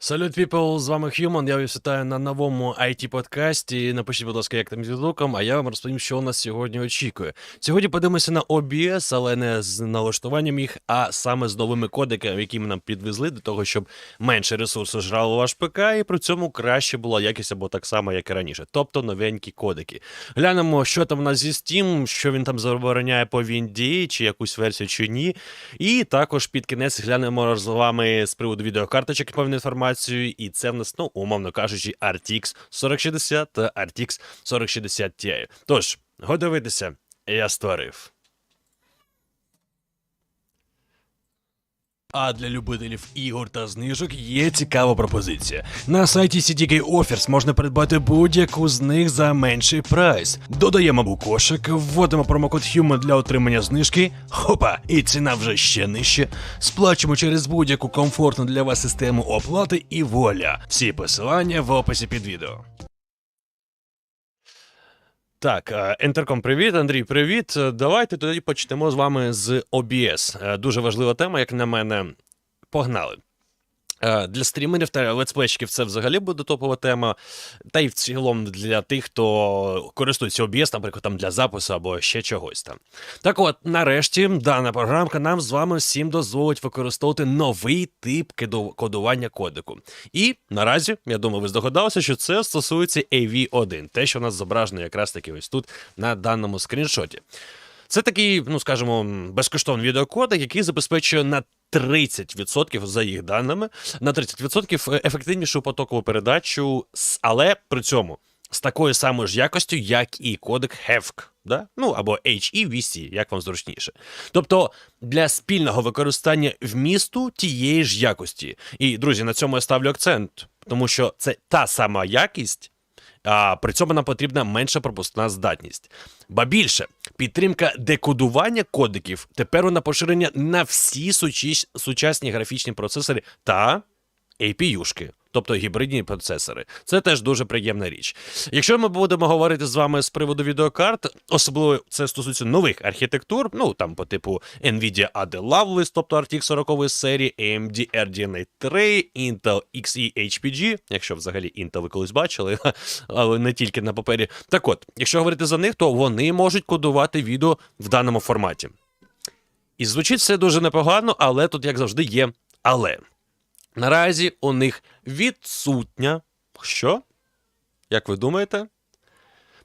Салют, people, з вами Human. Я вас вітаю на новому it подкасті Напишіть, будь ласка, як там зі звуком, а я вам розповім, що нас сьогодні очікує. Сьогодні подивимося на OBS, але не з налаштуванням їх, а саме з новими кодиками, які ми нам підвезли, для того, щоб менше ресурсу жрало ваш ПК, і при цьому краще була якість або так само, як і раніше. Тобто новенькі кодики. Глянемо, що там у нас зі Steam, що він там забороняє по VND, чи якусь версію, чи ні. І також під кінець глянемо з вами з приводу відеокарточок певну інформацію. І це в нас, ну, умовно кажучи, RTX 4060 та RTX 4060 Ti. Тож, годовитися, я створив. А для любителів ігор та знижок є цікава пропозиція. На сайті CDK Offers можна придбати будь-яку з них за менший прайс. Додаємо або кошик, вводимо промокод HUMAN для отримання знижки. Хопа, і ціна вже ще нижче. Сплачуємо через будь-яку комфортну для вас систему оплати і воля. Всі посилання в описі під відео. Так, Ентерком, привіт, Андрій, привіт. Е, Давайте тоді почнемо з вами з OBS. Е, Дуже важлива тема, як на мене. Погнали. Е, Для стрімерів та летсплейщиків це взагалі буде топова тема. Та й в цілому для тих, хто користується OBS, наприклад, там для запису або ще чогось там. Так от, нарешті, дана програмка нам з вами всім дозволить використовувати новий тип кодування кодику. І наразі, я думаю, ви здогадалися, що це стосується AV1, те, що у нас зображено якраз таки ось тут на даному скріншоті. Це такий, ну скажімо, безкоштовний відеокодек, який забезпечує на 30% за їх даними, на 30% ефективнішу потокову передачу, але при цьому з такою самою ж якостю, як і кодек HEVC, да? ну або HEVC, як вам зручніше. Тобто для спільного використання вмісту тієї ж якості. І, друзі, на цьому я ставлю акцент, тому що це та сама якість, а при цьому нам потрібна менша пропускна здатність. Ба більше, підтримка декодування кодиків тепер вона поширення на всі сучасні графічні процесори та APU-шки, тобто гібридні процесори. Це теж дуже приємна річ. Якщо ми будемо говорити з вами з приводу відеокарт, особливо це стосується нових архітектур, ну там по типу Nvidia AD Lovelace, тобто RTX 40 серії, AMD RDNA 3, Intel Xe HPG, якщо взагалі Intel ви колись бачили, але не тільки на папері. Так от, якщо говорити за них, то вони можуть кодувати відео в даному форматі. І звучить все дуже непогано, але тут, як завжди, є але. Наразі у них відсутня. Що? Як ви думаєте?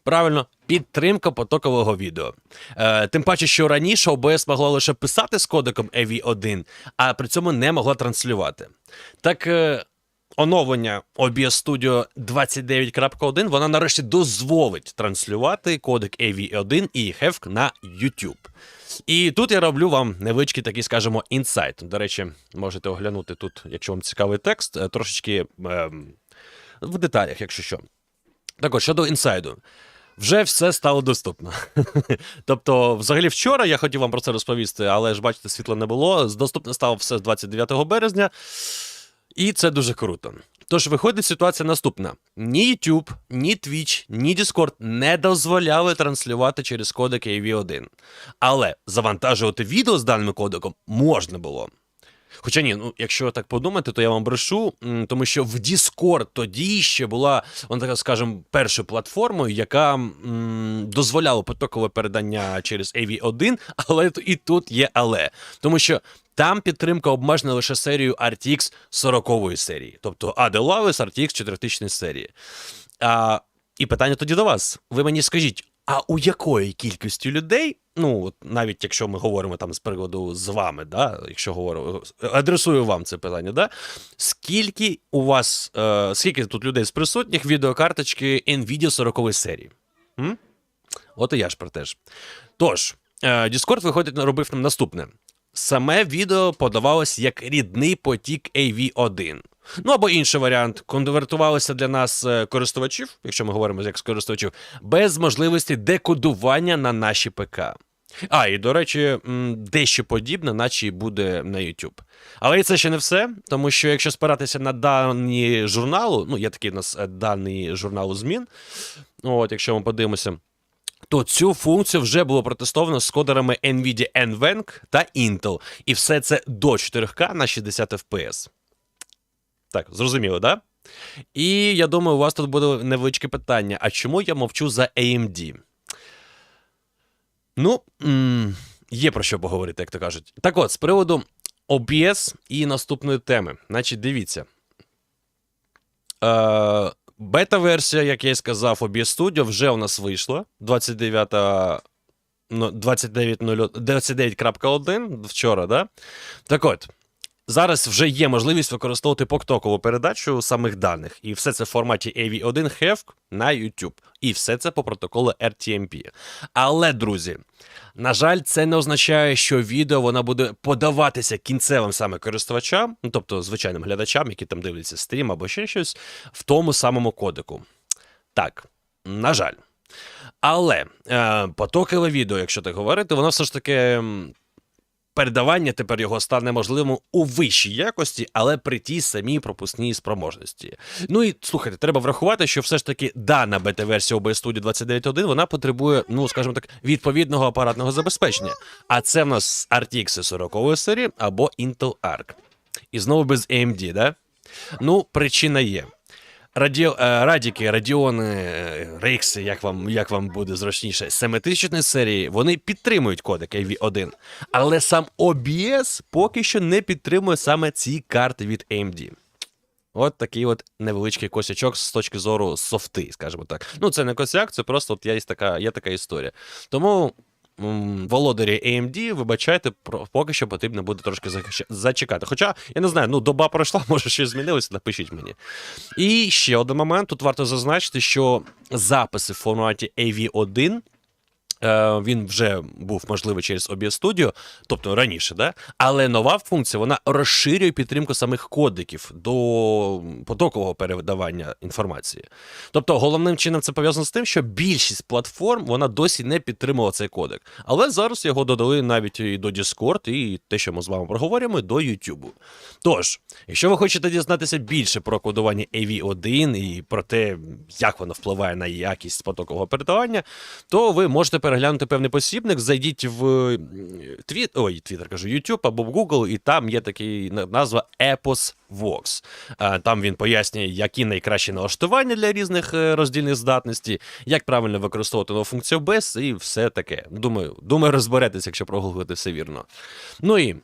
Правильно, підтримка потокового відео. Е, тим паче, що раніше OBS могла лише писати з кодеком AV1, а при цьому не могла транслювати. Так, е, оновлення OBS Studio 29.1 вона нарешті дозволить транслювати кодек AV1 і HEVC на YouTube. І тут я роблю вам невеличкий такий, скажімо, інсайт. До речі, можете оглянути тут, якщо вам цікавий текст, е, трошечки ем, в деталях, якщо що. Так от, щодо інсайду. Вже все стало доступно. тобто, взагалі, вчора я хотів вам про це розповісти, але ж бачите, світла не було. Доступно стало все з 29 березня, і це дуже круто. Тож виходить ситуація наступна: ні YouTube, ні Twitch, ні Discord не дозволяли транслювати через кодек AV1. Але завантажувати відео з даним кодеком можна було. Хоча ні, ну якщо так подумати, то я вам брешу, тому що в Discord тоді ще була, вона така, скажімо, першою платформою, яка м, дозволяла потокове передання через AV1, але і тут є але. Тому що там підтримка обмежена лише серією RTX 40 серії, тобто Lovelace RTX 4000 серії. А, і питання тоді до вас. Ви мені скажіть, а у якої кількості людей, ну от навіть якщо ми говоримо там з приводу з вами, да, якщо говорю, адресую вам це питання, да, скільки у вас, е, скільки тут людей з присутніх відеокарточки Nvidia 40 серії? М? От і я ж про те ж. Тож, е, Discord виходить, робив нам наступне. Саме відео подавалось як рідний потік AV1. Ну або інший варіант, конвертувалося для нас е, користувачів, якщо ми говоримо як з користувачів, без можливості декодування на наші ПК. А, і до речі, дещо подібне, наче й буде на YouTube. Але і це ще не все, тому що якщо спиратися на дані журналу, ну є такий у нас е, даний журналу змін, от, якщо ми подивимося, то цю функцію вже було протестовано з кодерами NVIDIA NVENC та Intel. І все це до 4К на 60 FPS. Так, зрозуміло, да? І я думаю, у вас тут буде невеличке питання: а чому я мовчу за AMD? Ну, є про що поговорити, як то кажуть. Так от, з приводу OBS і наступної теми. Значить, дивіться. Е, бета-версія, як я і сказав, OBS Studio вже у нас вийшла. 29 ну, 29.0 29.1 вчора, да? Так от, зараз вже є можливість використовувати потокову передачу самих даних. І все це в форматі AV1 HEVC на YouTube. І все це по протоколу RTMP. Але, друзі, на жаль, це не означає, що відео воно буде подаватися кінцевим саме користувачам, ну тобто звичайним глядачам, які там дивляться стрім або ще щось, в тому самому кодеку. Так, на жаль. Але е, потокове відео, якщо так говорити, воно все ж таки. Передавання тепер його стане можливим у вищій якості, але при тій самій пропускній спроможності. Ну і слухайте, треба врахувати, що все ж таки дана бета-версія OBS Studio 29.1 вона потребує, ну скажімо так, відповідного апаратного забезпечення. А це в нас RTX 40 серії або Intel Arc. І знову без AMD, да? Ну, причина є. Раді... е, Радіки, Радіони, е, Рейкси, як вам, як вам буде зручніше, 7000 серії, вони підтримують кодек AV1, але сам OBS поки що не підтримує саме ці карти від AMD. От такий от невеличкий косячок з точки зору софти, скажімо так. Ну, це не косяк, це просто от є така, є така історія. Тому володарі AMD, вибачайте, поки що потрібно буде трошки зачекати. Хоча, я не знаю, ну доба пройшла, може щось змінилося, напишіть мені. І ще один момент: тут варто зазначити, що записи в форматі AV1. Е, Він вже був можливий через OBS Studio, тобто раніше, да? але нова функція вона розширює підтримку самих кодиків до потокового передавання інформації. Тобто, головним чином це пов'язано з тим, що більшість платформ вона досі не підтримувала цей кодек. Але зараз його додали навіть і до Discord, і те, що ми з вами проговорюємо, до YouTube. Тож, якщо ви хочете дізнатися більше про кодування AV1 і про те, як воно впливає на якість потокового передавання, то ви можете переглянути певний посібник, зайдіть в м, твіт, ой, Twitter, кажу, YouTube або в Google, і там є такий назва Epos Vox. Там він пояснює, які найкращі налаштування для різних е, роздільних здатностей, як правильно використовувати нову функцію без і все таке. Думаю, думаю, розберетесь, якщо прогуглити все вірно. Ну і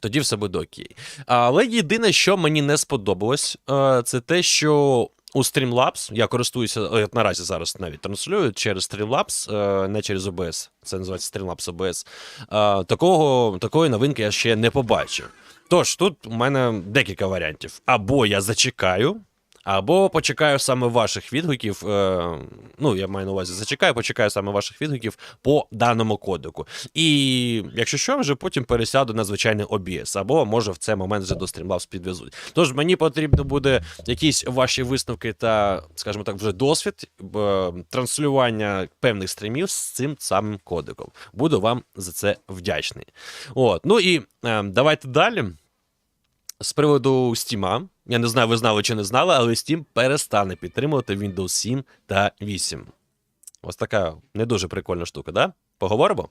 тоді все буде окей. Але єдине, що мені не сподобалось, е, це те, що у Streamlabs, я користуюся е, наразі зараз навіть транслюю через Streamlabs, е, не через OBS, це називається Streamlabs OBS. е, Такого, такої новинки я ще не побачив. Тож тут у мене декілька варіантів. Або я зачекаю, або почекаю саме ваших відгуків. Е, ну, я маю на увазі, зачекаю, почекаю саме ваших відгуків по даному кодеку. І якщо що, вже потім пересяду на звичайний OBS, або може в цей момент вже до Streamlabs підвезуть. Тож мені потрібно буде якісь ваші висновки та, скажімо так, вже досвід е, транслювання певних стрімів з цим самим кодеком. Буду вам за це вдячний. От, ну і е, давайте далі. З приводу Steam, я не знаю, ви знали чи не знали, але Steam перестане підтримувати Windows 7 та 8. Ось така не дуже прикольна штука, да? Поговоримо?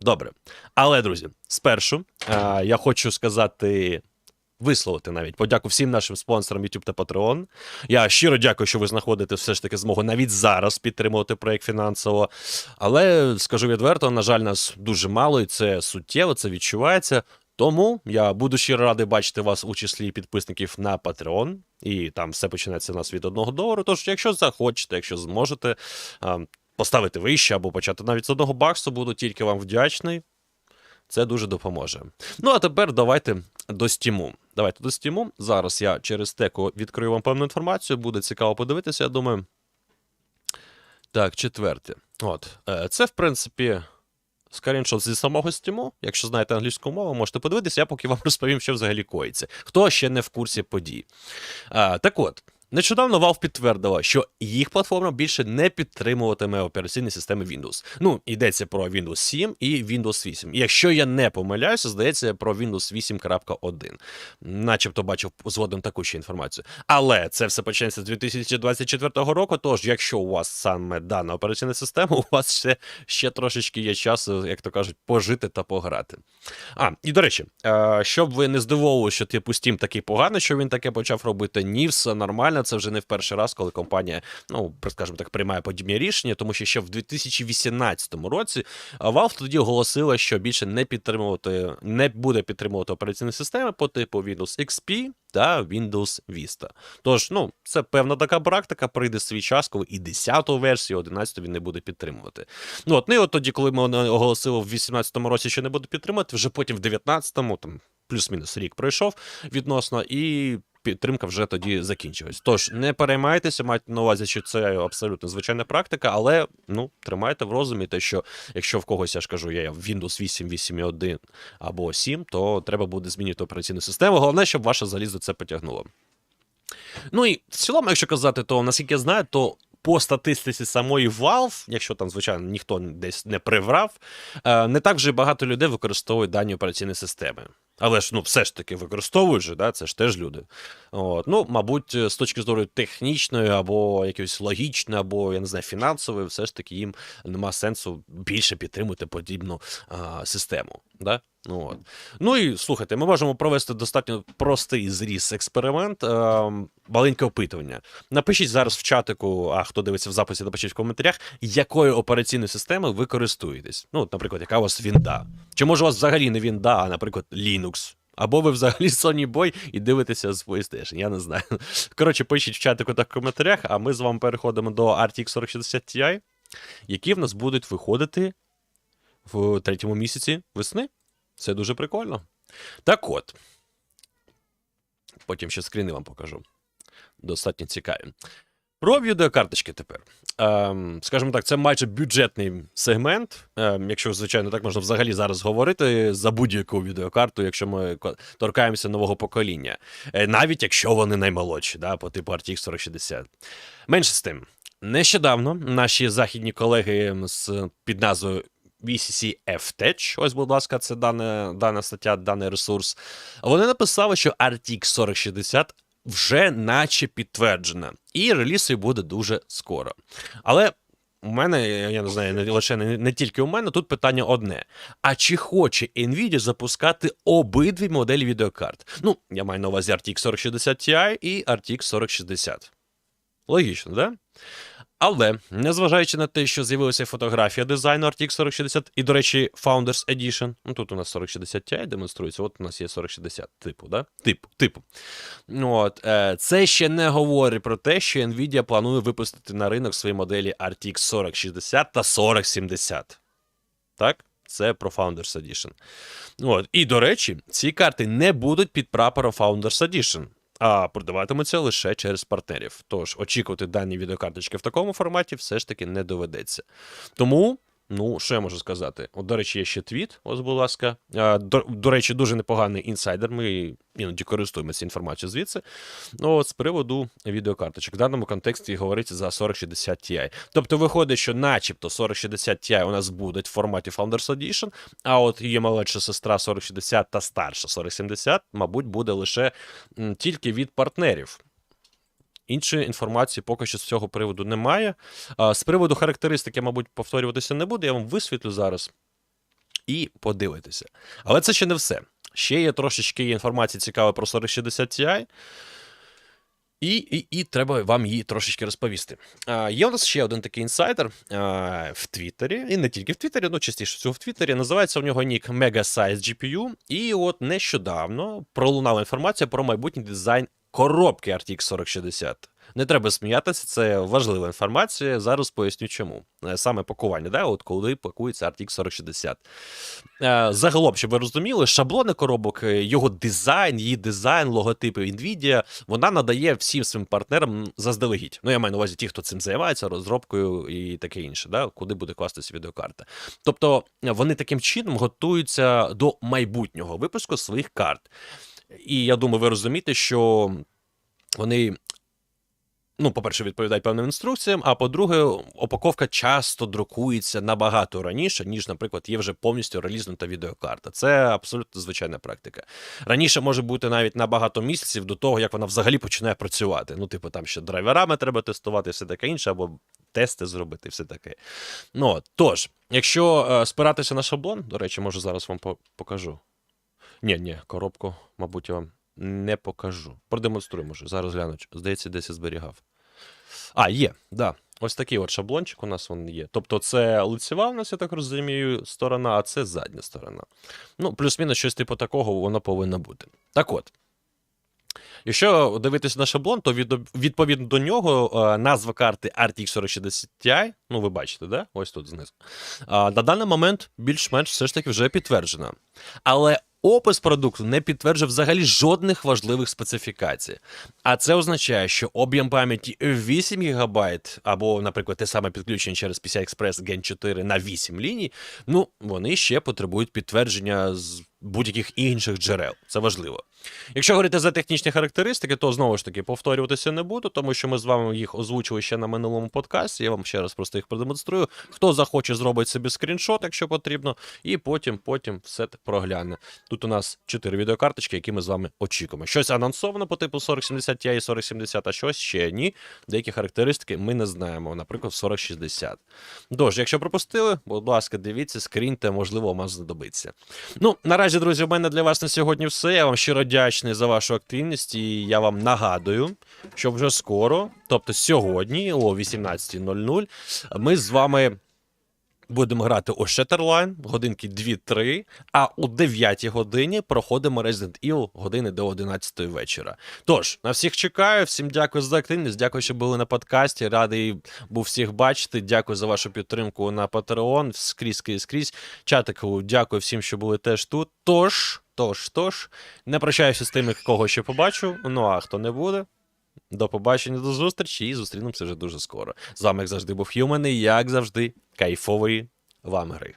Добре. Але, друзі, спершу е, я хочу сказати. Висловити навіть подяку всім нашим спонсорам YouTube та Patreon. Я щиро дякую, що ви знаходите все ж таки змогу навіть зараз підтримувати проект фінансово. Але скажу відверто, на жаль, нас дуже мало, і це суттєво, це відчувається. Тому я буду щиро радий бачити вас у числі підписників на Patreon. І там все починається у нас від одного долару. Тож, якщо захочете, якщо зможете поставити вище або почати навіть з одного баксу, буду тільки вам вдячний. Це дуже допоможе. Ну а тепер давайте до стіму. Давайте до стіму. Зараз я через теку відкрию вам певну інформацію. Буде цікаво подивитися, я думаю. Так, четверте. От. е, Це, в принципі, скріншот зі самого стіму. Якщо знаєте англійську мову, можете подивитися, я поки вам розповім, що взагалі коїться. Хто ще не в курсі подій. А, так от, Нещодавно Valve підтвердила, що їх платформа більше не підтримуватиме операційні системи Windows. Ну, йдеться про Windows 7 і Windows 8. І якщо я не помиляюся, здається про Windows 8.1. Начебто бачив згодом таку ще інформацію. Але це все почнеться з 2024 року. Тож, якщо у вас саме дана операційна система, у вас ще, ще трошечки є часу, як то кажуть, пожити та пограти. А, і до речі, е, щоб ви не здивовували, що типу Steam такий поганий, що він таке почав робити, ні, все нормально. Це вже не в перший раз, коли компанія, ну скажімо так, приймає подібні рішення, тому що ще в 2018 році Valve тоді оголосила, що більше не підтримувати, не буде підтримувати операційні системи по типу Windows XP та Windows Vista. Тож, ну, це певна така практика, прийде свій час, коли і 10-ту версію, 11-ту він не буде підтримувати. Ну от, ну і от тоді, коли ми оголосили в 18-му році, що не буде підтримувати, вже потім в 19-му, там плюс-мінус рік пройшов відносно, і підтримка вже тоді закінчилась. Тож не переймайтеся, майте на увазі, що це абсолютно звичайна практика, але ну тримайте в розумі те, що якщо в когось я ж кажу, є Windows 8, 8.1 або 7, то треба буде змінити операційну систему. Головне, щоб ваше залізо це потягнуло. Ну і в цілому, якщо казати, то наскільки я знаю, то. По статистиці самої Valve, якщо там, звичайно, ніхто десь не приврав, е, не так вже багато людей використовують дані операційні системи. Але ж ну все ж таки використовують же, да? це ж теж люди. От. Ну, мабуть, з точки зору технічної, або якоїсь логічної, або я не знаю, фінансової, все ж таки їм нема сенсу більше підтримувати подібну а, систему. Да? Ну, от. ну і слухайте, ми можемо провести достатньо простий зріз експеримент, е, маленьке опитування. Напишіть зараз в чатику, а хто дивиться в записі, напишіть в коментарях, якою операційною системою ви користуєтесь. Ну, от, наприклад, яка у вас Вінда. Чи може у вас взагалі не Вінда, а, наприклад, Linux. Або ви взагалі Sony Boy і дивитеся з PlayStation, я не знаю. Коротше, пишіть в чатику та в коментарях, а ми з вами переходимо до RTX 4060 Ti, які в нас будуть виходити в третьому місяці весни. Це дуже прикольно. Так от. Потім ще скріни вам покажу. Достатньо цікаві. Про відеокарточки тепер. Ем, Скажімо так, це майже бюджетний сегмент. Ем, якщо, звичайно, так можна взагалі зараз говорити за будь-яку відеокарту, якщо ми торкаємося нового покоління. Е, навіть якщо вони наймолодші, да, по типу RTX 4060. Менше з тим. Нещодавно наші західні колеги з під назвою VCC F-Tech, ось, будь ласка, це дана, дана стаття, даний ресурс. Вони написали, що RTX 4060 вже наче підтверджена, і реліз її буде дуже скоро. Але у мене, я не знаю, не лише не, не тільки у мене, тут питання одне: а чи хоче Nvidia запускати обидві моделі відеокарт? Ну, я маю на увазі RTX 4060 Ti і RTX 4060. Логічно, да? Але, незважаючи на те, що з'явилася фотографія дизайну RTX 4060, і, до речі, Founders Edition, ну тут у нас 4060 Ti демонструється, от у нас є 4060 типу, да? Типу, типу. От, е, Це ще не говорить про те, що Nvidia планує випустити на ринок свої моделі RTX 4060 та 4070. Так? Це про Founders Edition. От. І, до речі, ці карти не будуть під прапором Founders Edition а продаватимуться лише через партнерів. Тож очікувати дані відеокарточки в такому форматі все ж таки не доведеться. Тому. Ну, що я можу сказати? От, до речі, є ще твіт, ось, будь ласка. До, до речі, дуже непоганий інсайдер. Ми іноді користуємося інформацією звідси. Ну, от з приводу відеокарточок. В даному контексті говориться за 4060 Ti. Тобто виходить, що начебто 4060 Ti у нас будуть в форматі Founders Edition, а от її молодша сестра 4060 та старша 4070, мабуть, буде лише тільки від партнерів. Іншої інформації поки що з цього приводу немає. З приводу характеристики, мабуть, повторюватися не буде. Я вам висвітлю зараз і подивитися. Але це ще не все. Ще є трошечки інформації цікавої про 4060 Ti. І і, і треба вам її трошечки розповісти. А, Є у нас ще один такий інсайдер а, в Твіттері, і не тільки в Твіттері, ну частіше всього в Твіттері. Називається у нього нік Mega Size GPU. І от нещодавно пролунала інформація про майбутній дизайн коробки RTX 4060. Не треба сміятися, це важлива інформація. Зараз поясню, чому. Е, саме пакування, да, от коли пакується RTX 4060. Е, загалом, щоб ви розуміли, шаблони коробок, е, його дизайн, її дизайн, логотипи Nvidia, вона надає всім своїм партнерам заздалегідь. Ну, я маю на увазі ті, хто цим займається, розробкою і таке інше, да, куди буде кластися відеокарта. Тобто вони таким чином готуються до майбутнього випуску своїх карт. І я думаю, ви розумієте, що вони ну, по-перше, відповідають певним інструкціям, а по-друге, упаковка часто друкується набагато раніше, ніж, наприклад, є вже повністю релізнута відеокарта. Це абсолютно звичайна практика. Раніше може бути навіть на багато місяців до того, як вона взагалі починає працювати. Ну, типу, там ще драйверами треба тестувати, все таке інше, або тести зробити, все таке. Ну, тож, якщо е, спиратися на шаблон, до речі, може зараз вам покажу. Ні, ні, коробку, мабуть, я вам не покажу. Продемонструю, може. Зараз гляну. Здається, десь я зберігав. А, є, да. Ось такий от шаблончик у нас він є. Тобто, це лицева у нас, я так розумію, сторона, а це задня сторона. Ну, плюс-мінус щось типу такого воно повинно бути. Так от. Якщо дивитися на шаблон, то від, відповідно до нього е, назва карти RTX 4060 Ti, ну ви бачите, да? ось тут знизу. На даний момент більш-менш все ж таки вже підтверджена. Але опис продукту не підтверджує взагалі жодних важливих специфікацій. А це означає, що об'єм пам'яті 8 ГБ, або, наприклад, те саме підключення через PCI Express Gen 4 на 8 ліній, ну, вони ще потребують підтвердження з будь-яких інших джерел. Це важливо. Якщо говорити за технічні характеристики, то знову ж таки повторюватися не буду, тому що ми з вами їх озвучили ще на минулому подкасті. Я вам ще раз просто їх продемонструю. Хто захоче, зробить собі скріншот, якщо потрібно, і потім, потім все прогляне. Тут у нас 4 відеокарточки, які ми з вами очікуємо. Щось анонсовано по типу 4070 Ti і 4070, а щось ще ні. Деякі характеристики ми не знаємо, наприклад, 4060. Тож, якщо пропустили, будь ласка, дивіться, скріньте, можливо, вам знадобиться. Ну, наразі, друзі, у мене для вас на сьогодні все. Я вам щиро вдячний за вашу активність, і я вам нагадую, що вже скоро, тобто сьогодні, о 18.00, ми з вами. Будемо грати у Shatterline, годинки 2-3, а у 9 годині проходимо Resident Evil години до 11 вечора. Тож, на всіх чекаю, всім дякую за активність, дякую, що були на подкасті. Радий був всіх бачити. Дякую за вашу підтримку на Patreon, скрізь, скрізь. Чатику, дякую всім, що були теж тут. Тож, тож, тож, не прощаюся з тими, кого ще побачу. Ну а хто не буде. До побачення, до зустрічі і зустрінемося вже дуже скоро. З вами, як завжди, був Human, і як завжди, кайфової вам гри.